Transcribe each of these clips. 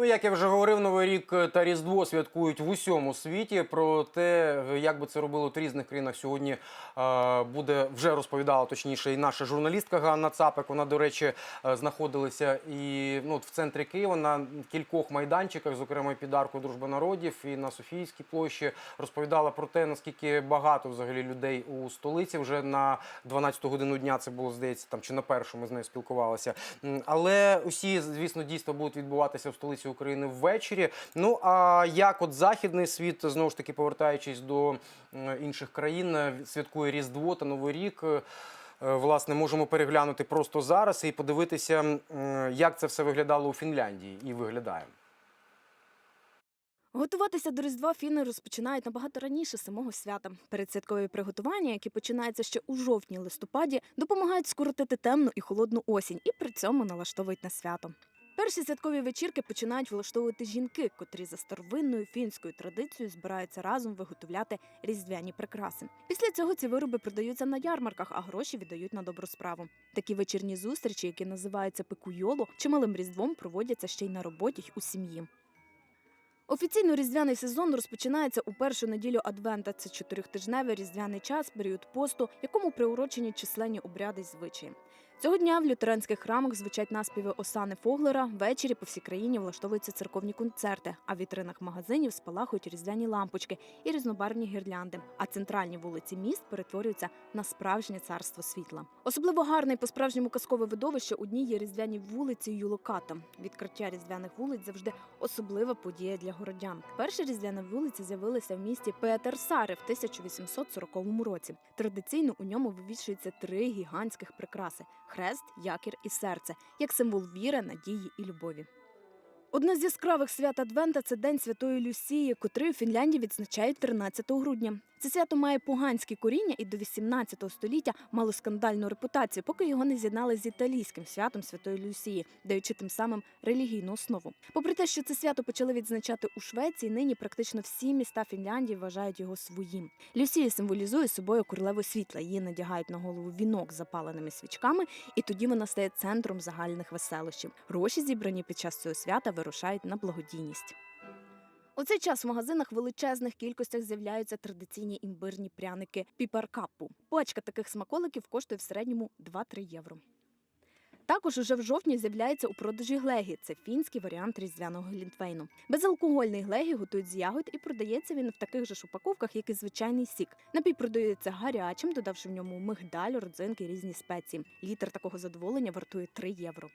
Ну, як я вже говорив, Новий рік та Різдво святкують в усьому світі. Про те, як би це робили в різних країнах, сьогодні е, буде вже розповідала точніше і наша журналістка Ганна Цапик. Вона, до речі, е, знаходилася і ну, в центрі Києва на кількох майданчиках, зокрема під аркою Дружби народів і на Софійській площі. Розповідала про те, наскільки багато взагалі людей у столиці вже на 12 годину дня. Це було здається, там чи на першому з нею спілкувалися. Але усі, звісно, дійства будуть відбуватися в столиці України ввечері. Ну а як от західний світ, знову ж таки повертаючись до інших країн, е, святкує Різдво та Новий рік. е, Власне, можемо переглянути просто зараз і подивитися, як це все виглядало у Фінляндії і виглядає. Готуватися до Різдва фіни розпочинають набагато раніше самого свята. Передсвяткові приготування, які починаються ще у жовтні-листопаді, допомагають скоротити темну і холодну осінь і при цьому налаштовують на свято. Перші святкові вечірки починають влаштовувати жінки, котрі за старовинною фінською традицією збираються разом виготовляти різдвяні прикраси. Після цього ці вироби продаються на ярмарках, а гроші віддають на добру справу. Такі вечірні зустрічі, які називаються пекуйоло, чималим різдвом проводяться ще й на роботі й у сім'ї. Офіційно різдвяний сезон розпочинається у першу неділю Адвента. Це чотирьохтижневий різдвяний час, період посту, якому приурочені численні обряди й звичаї. Цього дня в лютеранських храмах звучать наспіви Осани Фоглера. Ввечері по всій країні влаштовуються церковні концерти, а в вітринах магазинів спалахують різдвяні лампочки і різнобарвні гірлянди. А центральні вулиці міст перетворюються на справжнє царство світла. Особливо гарне і по-справжньому казкове видовище у дні є різдвяні вулиці Юлоката. Відкриття різдвяних вулиць завжди особлива подія для городян. Перші різдвяні вулиці з'явилися в місті Петерсари в 1840 році. Традиційно у ньому вивішуються три гігантських прикраси: хрест, якір і серце, як символ віри, надії і любові. Одне з яскравих свят Адвента це День Святої Люсії, котрий у Фінляндії відзначають 13 грудня. Це свято має поганські коріння і до 18 століття мало скандальну репутацію, поки його не з'єднали з італійським святом Святої Люсії, даючи тим самим релігійну основу. Попри те, що це свято почали відзначати у Швеції, нині практично всі міста Фінляндії вважають його своїм. Люсія символізує собою королеву світла. Її надягають на голову вінок з запаленими свічками, і тоді вона стає центром загальних веселощів. Гроші, зібрані під час цього свята, вирушають на благодійність. У цей час в магазинах в величезних кількостях з'являються традиційні імбирні пряники піпаркапу. Пачка таких смаколиків коштує в середньому 2-3 євро. Також уже в жовтні з'являється у продажі глегі. Це фінський варіант різдвяного глінтвейну. Безалкогольний глегі готують з ягод і продається він в таких же ж упаковках, як і звичайний сік. Напій продається гарячим, додавши в ньому мигдаль, родзинки різні спеції. Літр такого задоволення вартує 3 євро.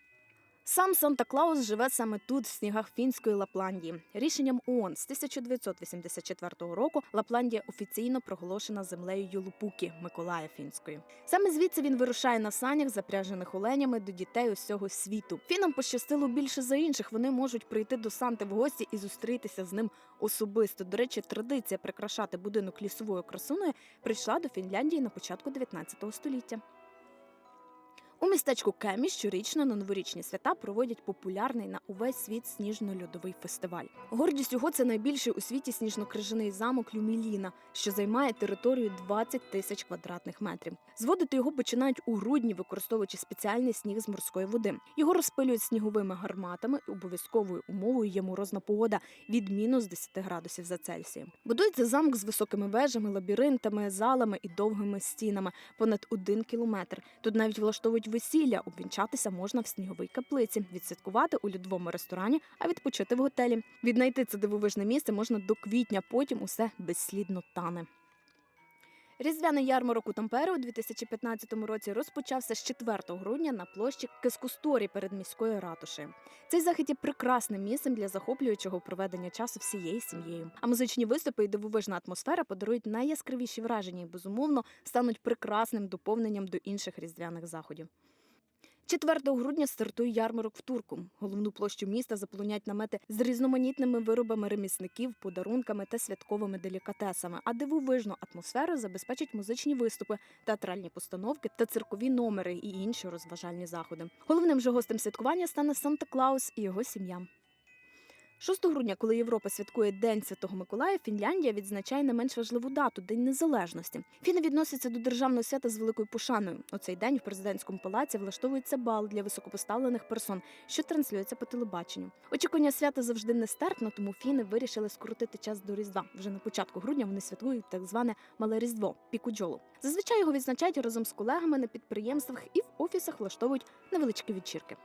Сам Санта Клаус живе саме тут, в снігах фінської Лапландії. Рішенням ООН з 1984 року Лапландія офіційно проголошена землею Юлупуки Миколая Фінської. Саме звідси він вирушає на санях, запряжених оленями до дітей усього світу. Фінам пощастило більше за інших. Вони можуть прийти до Санти в гості і зустрітися з ним особисто. До речі, традиція прикрашати будинок лісовою красуною прийшла до Фінляндії на початку 19 століття. У містечку Кемі щорічно на новорічні свята проводять популярний на увесь світ сніжно-льодовий фестиваль. Гордість його це найбільший у світі сніжно-крижаний замок Люміліна, що займає територію 20 тисяч квадратних метрів. Зводити його починають у грудні, використовуючи спеціальний сніг з морської води. Його розпилюють сніговими гарматами. і Обов'язковою умовою є морозна погода від мінус 10 градусів за Цельсієм. Будується замок з високими вежами, лабіринтами, залами і довгими стінами понад один кілометр. Тут навіть влаштовують весілля. Обвінчатися можна в сніговій каплиці, відсвяткувати у льодовому ресторані, а відпочити в готелі. Віднайти це дивовижне місце можна до квітня, потім усе безслідно тане. Різдвяний ярмарок у Тампере у 2015 році розпочався з 4 грудня на площі Кескусторі перед міською ратушею. Цей захід є прекрасним місцем для захоплюючого проведення часу всією сім'єю. А музичні виступи і дивовижна атмосфера подарують найяскравіші враження і безумовно стануть прекрасним доповненням до інших різдвяних заходів. 4 грудня стартує ярмарок в Турку. Головну площу міста заполонять намети з різноманітними виробами ремісників, подарунками та святковими делікатесами. А дивовижну атмосферу забезпечать музичні виступи, театральні постановки та циркові номери і інші розважальні заходи. Головним же гостем святкування стане Санта Клаус і його сім'я. 6 грудня, коли Європа святкує День Святого Миколая, Фінляндія відзначає не менш важливу дату День Незалежності. Фіни відносяться до державного свята з великою пошаною. У цей день в президентському палаці влаштовується бал для високопоставлених персон, що транслюється по телебаченню. Очікування свята завжди нестерпно, тому фіни вирішили скоротити час до Різдва. Вже на початку грудня вони святкують так зване Мале Різдво пікуджолу. Зазвичай його відзначають разом з колегами на підприємствах і в офісах влаштовують невеличкі вечірки.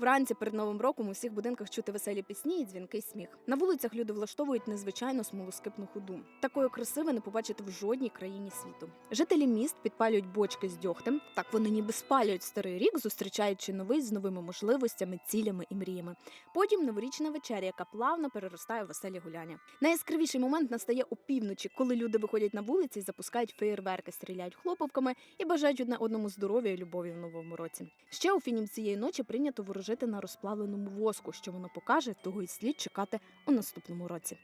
Вранці перед новим роком у всіх будинках чути веселі пісні і дзвінкий сміх. На вулицях люди влаштовують незвичайну смолоскипну ходу. Такої краси не побачите в жодній країні світу. Жителі міст підпалюють бочки з дьогтем. Так вони ніби спалюють старий рік, зустрічаючи новий з новими можливостями, цілями і мріями. Потім новорічна вечеря, яка плавно переростає у веселі гуляння. Найяскравіший момент настає опівночі, коли люди виходять на вулиці і запускають феєрверки, стріляють хлопавками і бажають одне одному здоров'я і любові в новому році. Ще у фінім цієї ночі прийнято ворожити на розплавленому воску, що воно покаже, того й слід чекати у наступному році.